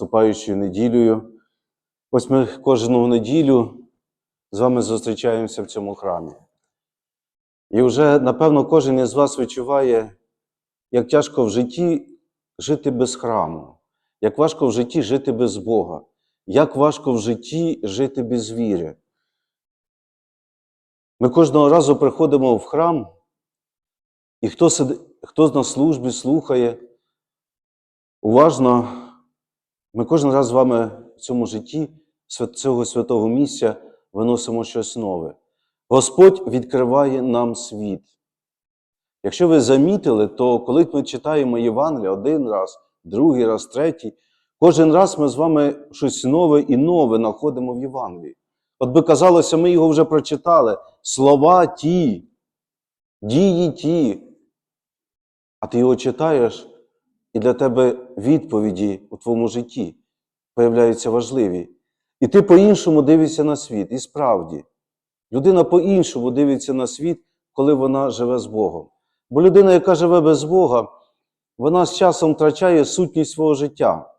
вступаючою неділею. Ось ми кожну неділю з вами зустрічаємося в цьому храмі. І вже, напевно, кожен із вас відчуває, як тяжко в житті жити без храму, як важко в житті жити без Бога, як важко в житті жити без віри. Ми кожного разу приходимо в храм, і хто, сиди, хто на службі слухає, уважно, ми кожен раз з вами в цьому житті цього святого місця виносимо щось нове. Господь відкриває нам світ. Якщо ви замітили, то коли ми читаємо Євангелія один раз, другий раз, третій, кожен раз ми з вами щось нове і нове знаходимо в Євангелії. От би казалося, ми його вже прочитали. Слова ті, дії ті. А ти його читаєш, і для тебе відповіді у твоєму житті появляються важливі. І ти по-іншому дивишся на світ. І справді, людина по-іншому дивиться на світ, коли вона живе з Богом. Бо людина, яка живе без Бога, вона з часом втрачає сутність свого життя.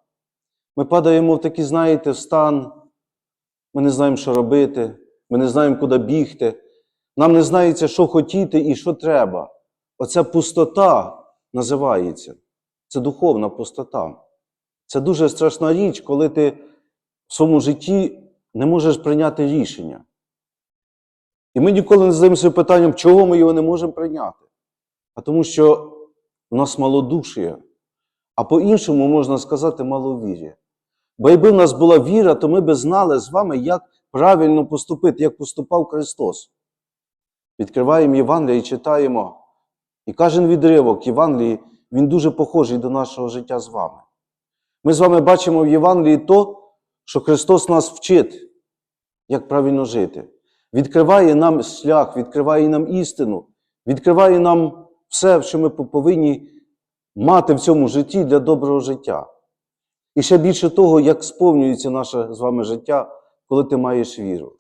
Ми падаємо в такий, знаєте, стан, ми не знаємо, що робити, ми не знаємо, куди бігти. Нам не знається, що хотіти і що треба. Оця пустота називається. Це духовна пустота. Це дуже страшна річ, коли ти в своєму житті не можеш прийняти рішення. І ми ніколи не задаємося питанням, чого ми його не можемо прийняти. А тому що в нас малодушія, а по-іншому можна сказати маловір'я. Бо якби в нас була віра, то ми би знали з вами, як правильно поступити, як поступав Христос. Відкриваємо Євангелія і читаємо. І кожен відривок Євангелії, він дуже похожий до нашого життя з вами. Ми з вами бачимо в Євангелії то, що Христос нас вчить, як правильно жити. Відкриває нам шлях, відкриває нам істину, відкриває нам все, що ми повинні мати в цьому житті для доброго життя. І ще більше того, як сповнюється наше з вами життя, коли ти маєш віру.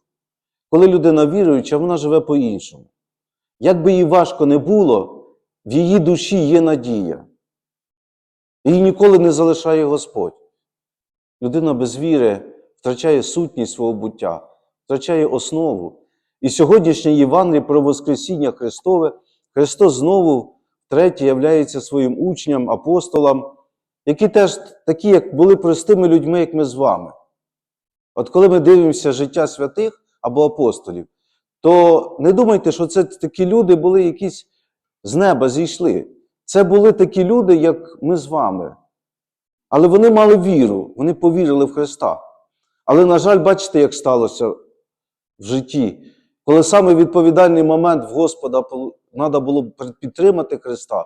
Коли людина віруюча, вона живе по-іншому. Як би їй важко не було, в її душі є надія. Її ніколи не залишає Господь. Людина без віри втрачає сутність свого буття, втрачає основу. І сьогоднішнє Євангеліє про Воскресіння Христове, Христос знову втретє являється своїм учням, апостолам, які теж такі, як були простими людьми, як ми з вами. От коли ми дивимося життя святих або апостолів, то не думайте, що це такі люди були якісь з неба зійшли. Це були такі люди, як ми з вами. Але вони мали віру, вони повірили в Христа. Але, на жаль, бачите, як сталося в житті. Коли саме відповідальний момент в Господа треба було підтримати Христа,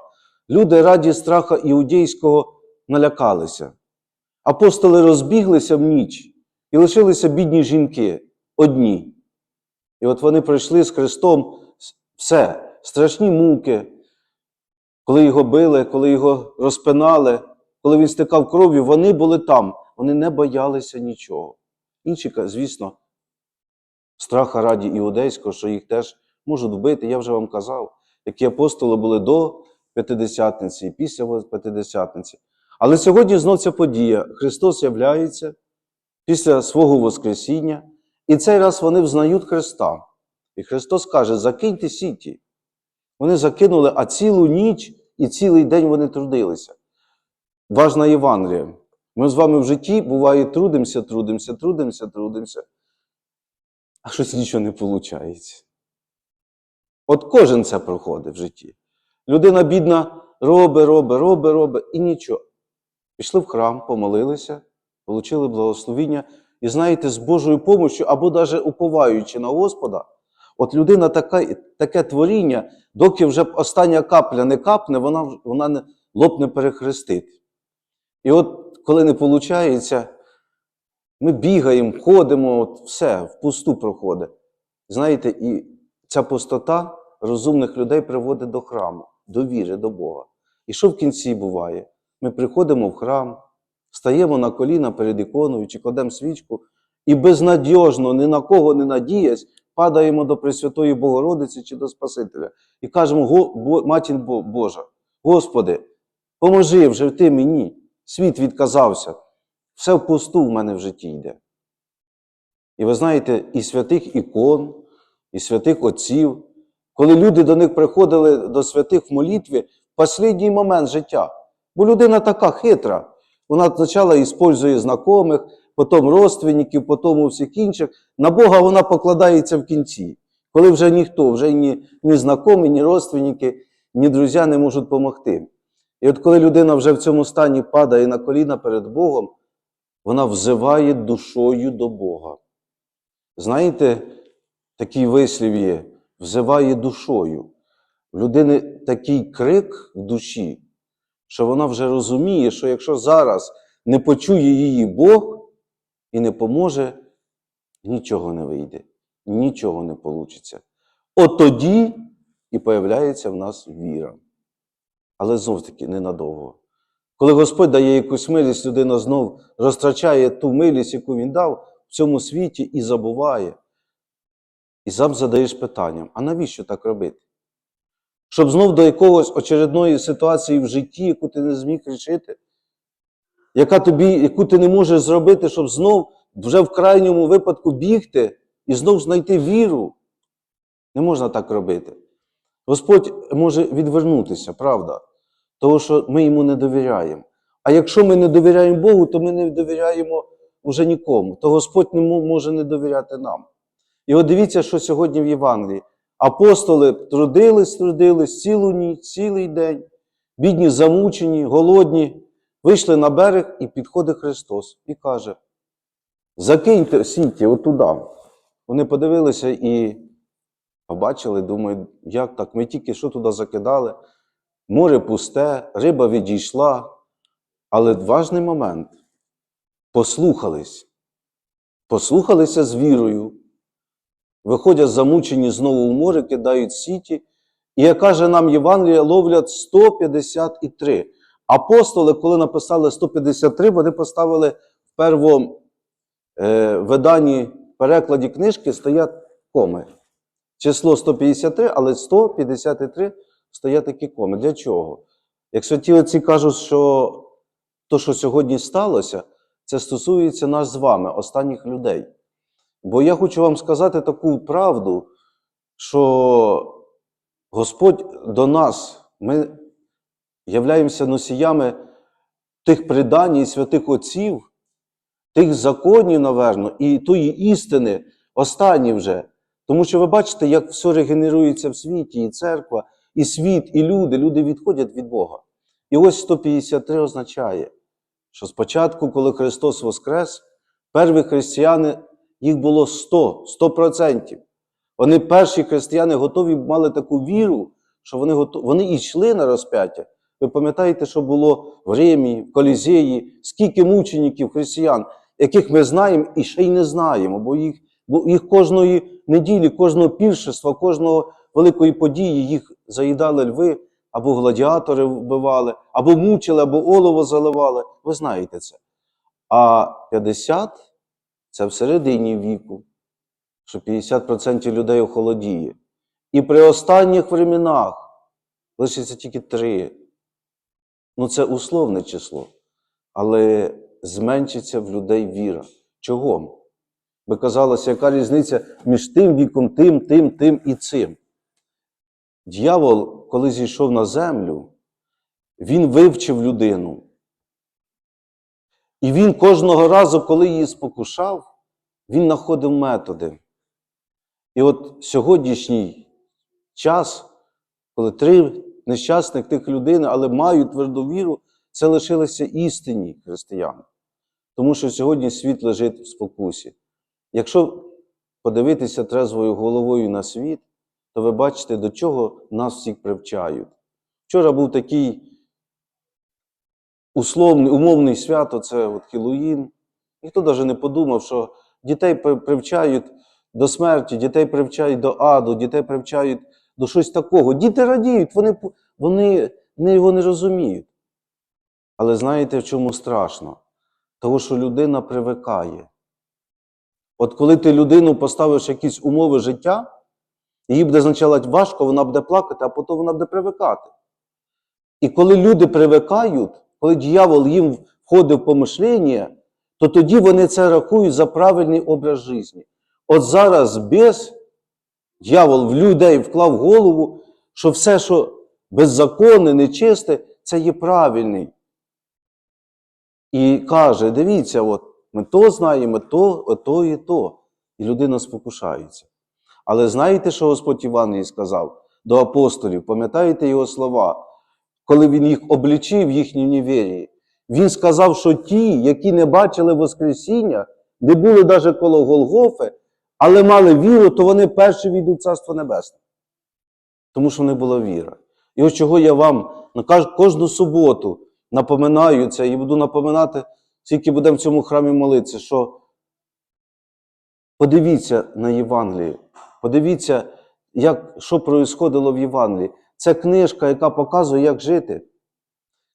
люди раді страха іудейського налякалися. Апостоли розбіглися в ніч і лишилися бідні жінки одні. І от вони пройшли з Христом все, страшні муки, коли його били, коли його розпинали, коли він стикав кров'ю, вони були там, вони не боялися нічого. Інші, звісно, страха раді іудейського, що їх теж можуть вбити, я вже вам казав, які апостоли були до П'ятидесятниці і після П'ятидесятниці. Але сьогодні знов ця подія. Христос являється після свого Воскресіння, і цей раз вони взнають Христа. І Христос каже: закиньте сіті. Вони закинули, а цілу ніч і цілий день вони трудилися. Важна Євангелія. Ми з вами в житті, буває, трудимося, трудимося, трудимося, трудимося, а щось нічого не виходить. От кожен це проходить в житті. Людина бідна робить, робить, робить, робить і нічого. Пішли в храм, помолилися, отримали благословіння. І знаєте, з Божою допомогою, або навіть уповаючи на Господа, от людина така, таке творіння, доки вже остання капля не капне, вона вона не, лоб не перехрестить. І от коли не виходить, ми бігаємо, ходимо, от все, в пусту проходить. Знаєте, і ця пустота розумних людей приводить до храму, до віри, до Бога. І що в кінці буває? Ми приходимо в храм, стаємо на коліна перед іконою чи кладемо свічку, і безнадіжно, ні на кого не надіясь, падаємо до Пресвятої Богородиці чи до Спасителя і кажемо, Го, Матінь Божа, Господи, поможи вже ти мені, світ відказався. все впусту в мене в житті йде. І ви знаєте, і святих ікон, і святих отців, коли люди до них приходили до святих в молитві в останній момент життя. Бо людина така хитра. Вона спочатку іспользує знайомих, потім родственників, потім у всіх інших. На Бога вона покладається в кінці, коли вже ніхто, вже ні, ні знайомі, ні родственники, ні друзі не можуть допомогти. І от коли людина вже в цьому стані падає на коліна перед Богом, вона взиває душою до Бога. Знаєте, такий вислів є, взиває душою. В людини такий крик в душі, що вона вже розуміє, що якщо зараз не почує її Бог і не поможе, нічого не вийде, нічого не вийде. От тоді і появляється в нас віра. Але знов таки ненадовго. Коли Господь дає якусь милість, людина знов розтрачає ту милість, яку Він дав в цьому світі, і забуває. І сам задаєш питанням: а навіщо так робити? Щоб знов до якогось очередної ситуації в житті, яку ти не зміг рішити, яка тобі, яку ти не можеш зробити, щоб знов вже в крайньому випадку бігти і знов знайти віру. Не можна так робити. Господь може відвернутися, правда, тому що ми йому не довіряємо. А якщо ми не довіряємо Богу, то ми не довіряємо уже нікому, то Господь не може не довіряти нам. І от дивіться, що сьогодні в Євангелії. Апостоли трудились, трудились цілу ніч, цілий день, бідні, замучені, голодні, вийшли на берег, і підходить Христос і каже: Закиньте сіті отуда. Вони подивилися і побачили, думають, як так? Ми тільки що туди закидали. Море пусте, риба відійшла. Але важний момент послухались. Послухалися з вірою. Виходять замучені знову в море, кидають сіті. І як каже нам Євангелія, ловлять 153. Апостоли, коли написали 153, вони поставили в первому е, виданні перекладі книжки стоять коми. Число 153, але 153 стоять такі коми. Для чого? Якщо ті отці кажуть, що то, що сьогодні сталося, це стосується нас з вами, останніх людей. Бо я хочу вам сказати таку правду, що Господь до нас, ми являємося носіями тих предань святих отців, тих законів, наверно, і тої істини, останні вже. Тому що ви бачите, як все регенерується в світі, і церква, і світ, і люди. Люди відходять від Бога. І ось 153 означає, що спочатку, коли Христос воскрес, перві християни, їх було 100, 100%. Вони перші християни готові мали таку віру, що вони готові, вони йшли на розп'яття. Ви пам'ятаєте, що було в Римі, в Колізеї, скільки мучеників християн, яких ми знаємо і ще й не знаємо, бо їх, бо їх кожної неділі, кожного піршества, кожного великої події їх заїдали льви, або гладіатори вбивали, або мучили, або олово заливали. Ви знаєте це. А 50 це в середині віку, що 50% людей охолодіє. І при останніх временах лишиться тільки 3. Ну, це условне число, але зменшиться в людей віра. Чого? Би казалося, яка різниця між тим віком, тим, тим, тим і цим. Дьявол, коли зійшов на землю, він вивчив людину. І він кожного разу, коли її спокушав, він знаходив методи. І от сьогоднішній час, коли три нещасних тих людей, але мають тверду віру, це лишилися істинні християни. Тому що сьогодні світ лежить в спокусі. Якщо подивитися трезвою головою на світ, то ви бачите, до чого нас всіх привчають. Вчора був такий условний, умовний свято, це от Хіллоїн. Ніхто навіть не подумав, що дітей привчають до смерті, дітей привчають до аду, дітей привчають до щось такого. Діти радіють, вони, п- вони його не розуміють. Але знаєте, в чому страшно? Того, що людина привикає. От коли ти людину поставиш якісь умови життя, їй буде спочатку важко, вона буде плакати, а потім вона буде привикати. І коли люди привикають, коли дьявол їм входить в помишлення, то тоді вони це рахують за правильний образ життя. От зараз без дьявол в людей вклав голову, що все, що беззаконне, нечисте, це є правильний. І каже: дивіться, от, ми то знаємо, то, то і то. І людина спокушається. Але знаєте, що Господь Іван їй сказав до апостолів? Пам'ятаєте його слова, коли він їх облічив їхній невірі? Він сказав, що ті, які не бачили Воскресіння, не були навіть коло Голгофи, але мали віру, то вони перші війдуть в Царство Небесне. Тому що не була віра. І ось чого я вам на кожну суботу напоминаю це і буду напоминати, скільки будемо в цьому храмі молитися, що подивіться на Євангелію, подивіться, як, що происходило в Євангелії. Це книжка, яка показує, як жити.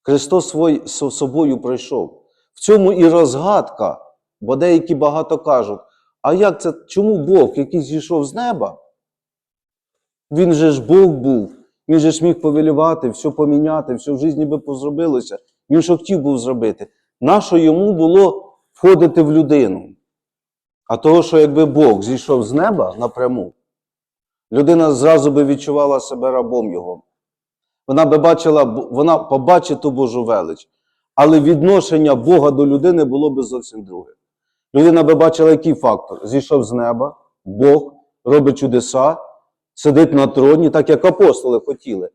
Христос свой, собою пройшов. В цьому і розгадка, бо деякі багато кажуть, а як це, чому Бог, який зійшов з неба, він же ж Бог був, він же ж міг повелювати, все поміняти, все в житті би позробилося. Він що хотів був зробити. Нащо йому було входити в людину? А того, що якби Бог зійшов з неба напряму, людина зразу би відчувала себе рабом його. Вона би бачила, вона побачить ту Божу велич, але відношення Бога до людини було би зовсім друге. Людина би бачила, який фактор? Зійшов з неба, Бог робить чудеса, сидить на троні, так як апостоли хотіли,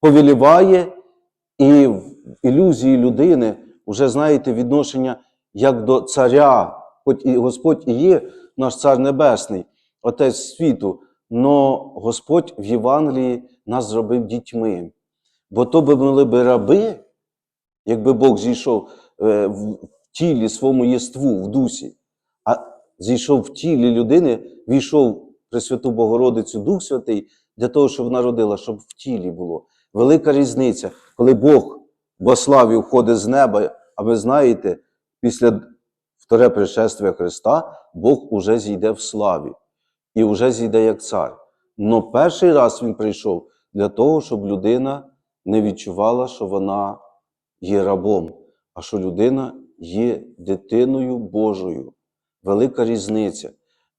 повеліває, і в ілюзії людини вже знаєте відношення як до царя, хоч і Господь і є наш цар небесний, Отець світу, но Господь в Євангелії нас зробив дітьми. Бо то би були би раби, якби Бог зійшов е, в тілі своєму єству, в дусі, а зійшов в тілі людини, війшов Пресвяту Богородицю Дух Святий для того, щоб вона родила, щоб в тілі було. Велика різниця, коли Бог во славі входить з неба, а ви знаєте, після вторе пришествия Христа Бог уже зійде в славі і вже зійде як цар. Но перший раз він прийшов для того, щоб людина не відчувала, що вона є рабом, а що людина є дитиною Божою. Велика різниця.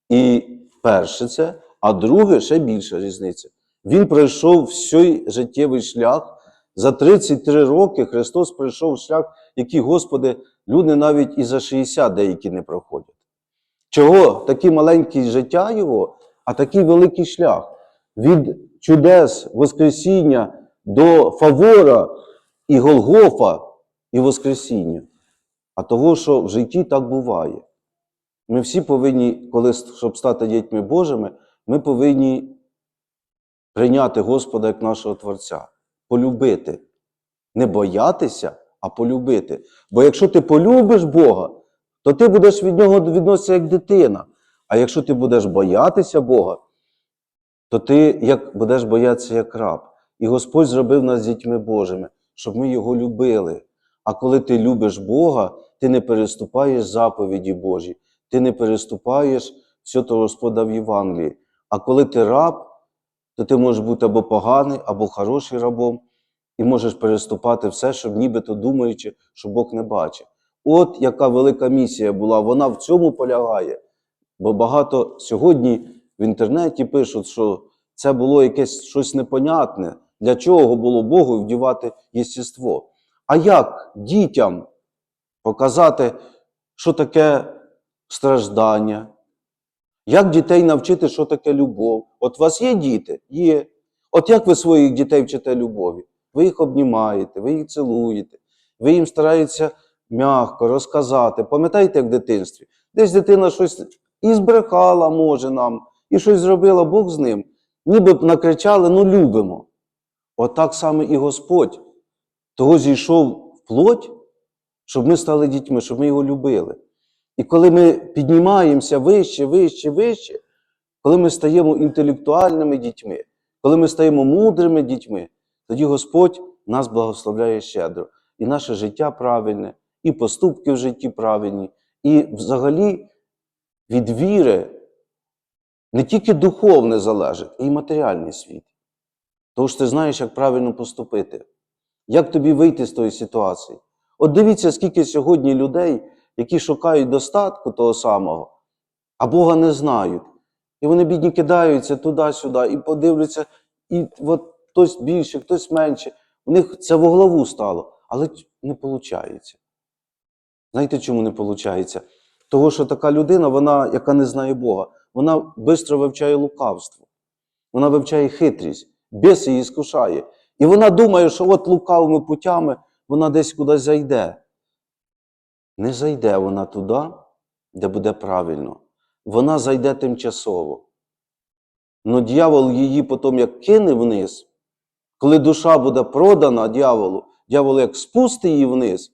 І перше це, а друге ще більша різниця. Він пройшов всій життєвий шлях. За 33 роки Христос пройшов шлях, який, Господи, люди навіть і за 60 деякі не проходять. Чого такі маленькі життя Його, а такий великий шлях від чудес Воскресіння до фавора і Голгофа і Воскресіння. А того, що в житті так буває. Ми всі повинні, коли, щоб стати дітьми Божими, ми повинні прийняти Господа як нашого Творця, полюбити. Не боятися, а полюбити. Бо якщо ти полюбиш Бога, то ти будеш від нього відноситися як дитина. А якщо ти будеш боятися Бога, то ти як, будеш боятися як раб. І Господь зробив нас дітьми Божими, щоб ми його любили. А коли ти любиш Бога, ти не переступаєш заповіді Божі, ти не переступаєш все то Господа в Євангелії. А коли ти раб, то ти можеш бути або поганий, або хороший рабом, і можеш переступати все, щоб нібито думаючи, що Бог не бачить. От яка велика місія була, вона в цьому полягає. Бо багато сьогодні в інтернеті пишуть, що це було якесь щось непонятне, для чого було Богу вдівати єстіство. А як дітям показати, що таке страждання? Як дітей навчити, що таке любов? От у вас є діти? Є. От як ви своїх дітей вчите любові? Ви їх обнімаєте, ви їх цілуєте, ви їм стараєтеся м'яко розказати. Пам'ятаєте, як в дитинстві? Десь дитина щось і збрехала, може нам, і щось зробила Бог з ним. Ніби б накричали, ну любимо. Отак саме і Господь того зійшов в плоть, щоб ми стали дітьми, щоб ми його любили. І коли ми піднімаємося вище, вище, вище, коли ми стаємо інтелектуальними дітьми, коли ми стаємо мудрими дітьми, тоді Господь нас благословляє щедро. І наше життя правильне, і поступки в житті правильні, і взагалі від віри не тільки духовне залежить, а й матеріальний світ. Тому ти знаєш, як правильно поступити, як тобі вийти з тої ситуації. От дивіться, скільки сьогодні людей які шукають достатку того самого, а Бога не знають. І вони бідні кидаються туди-сюди і подивляться, і от хтось більше, хтось менше. У них це во главу стало, але не виходить. Знаєте, чому не виходить? Того, що така людина, вона, яка не знає Бога, вона швидко вивчає лукавство, вона вивчає хитрість, біс її скушає. І вона думає, що от лукавими путями вона десь кудись зайде. Не зайде вона туди, де буде правильно. Вона зайде тимчасово. Но дьявол її потім як кине вниз, коли душа буде продана дьяволу, дьявол як спустить її вниз,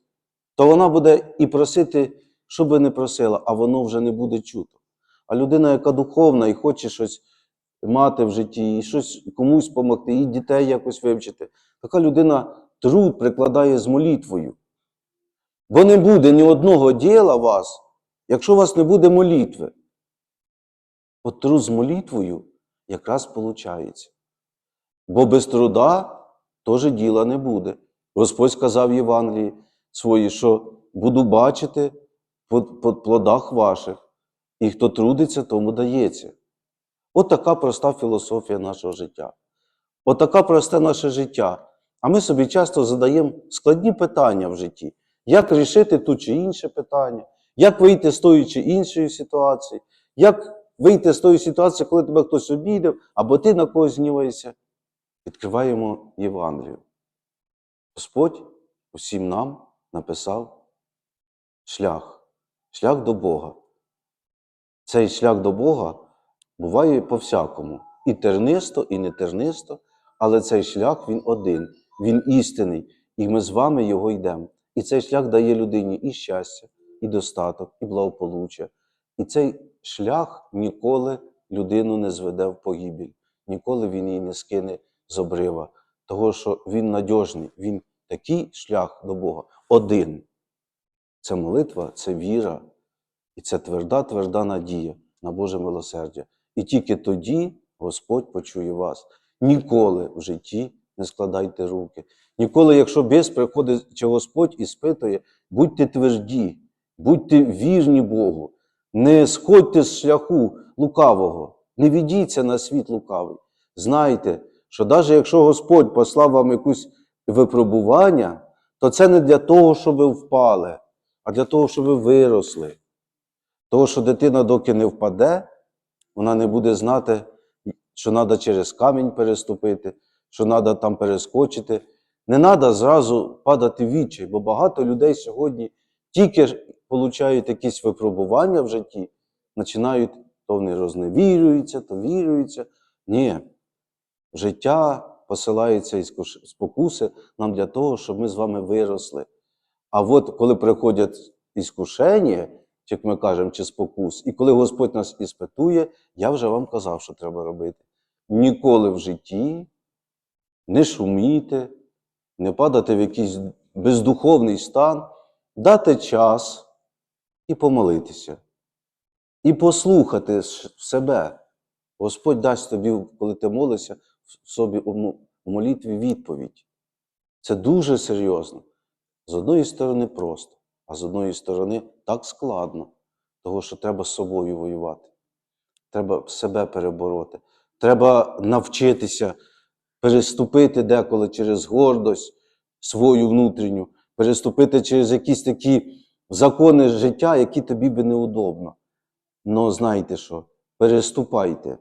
то вона буде і просити, що би не просила, а воно вже не буде чуто. А людина, яка духовна і хоче щось мати в житті, і щось комусь допомогти, і дітей якось вивчити, така людина труд прикладає з молитвою. Бо не буде ні одного діла вас, якщо у вас не буде молитви. От труд з молитвою якраз виходить. Бо без труда теж діла не буде. Господь сказав Євангелії свої, що буду бачити по, по плодах ваших, і хто трудиться, тому дається. От така проста філософія нашого життя. От така просте наше життя. А ми собі часто задаємо складні питання в житті. Як рішити ту чи інше питання, як вийти з тої чи іншої ситуації, як вийти з тої ситуації, коли тебе хтось обідав, або ти на когось гніваєшся. Відкриваємо Євангелію. Господь усім нам написав шлях, шлях до Бога. Цей шлях до Бога буває по-всякому. І тернисто, і не тернисто, але цей шлях він один, він істинний, і ми з вами його йдемо. І цей шлях дає людині і щастя, і достаток, і благополуччя. І цей шлях ніколи людину не зведе в погибель, ніколи він її не скине з обрива, того що він надіжний, він такий шлях до Бога один. Це молитва, це віра, і це тверда, тверда надія на Боже милосердя. І тільки тоді Господь почує вас. Ніколи в житті не складайте руки. Ніколи, якщо біс приходить чи Господь і спитує, будьте тверді, будьте вірні Богу, не сходьте з шляху лукавого, не ведіться на світ лукавий. Знайте, що навіть якщо Господь послав вам якусь випробування, то це не для того, щоб ви впали, а для того, щоб ви виросли. Того, що дитина, доки не впаде, вона не буде знати, що треба через камінь переступити, що треба там перескочити. Не треба зразу падати в відчай, бо багато людей сьогодні тільки получають якісь випробування в житті, починають то вони розневірюються, то вірюються. Ні, життя посилається із спокуси нам для того, щоб ми з вами виросли. А от коли приходять іскушення, як ми кажемо, чи спокус, і коли Господь нас іспитує, я вже вам казав, що треба робити. Ніколи в житті не шуміти, не падати в якийсь бездуховний стан, дати час і помолитися, і послухати себе. Господь дасть тобі, коли ти молишся, в собі у молитві відповідь. Це дуже серйозно. З одної сторони просто, а з одної сторони так складно, того що треба з собою воювати. Треба себе перебороти. Треба навчитися переступити деколи через гордость свою внутрішню, переступити через якісь такі закони життя, які тобі би неудобно. Но знайте що, переступайте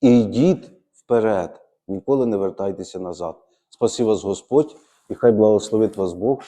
і йдіть вперед, ніколи не вертайтеся назад. Спасибо вас Господь, і хай благословить вас Бог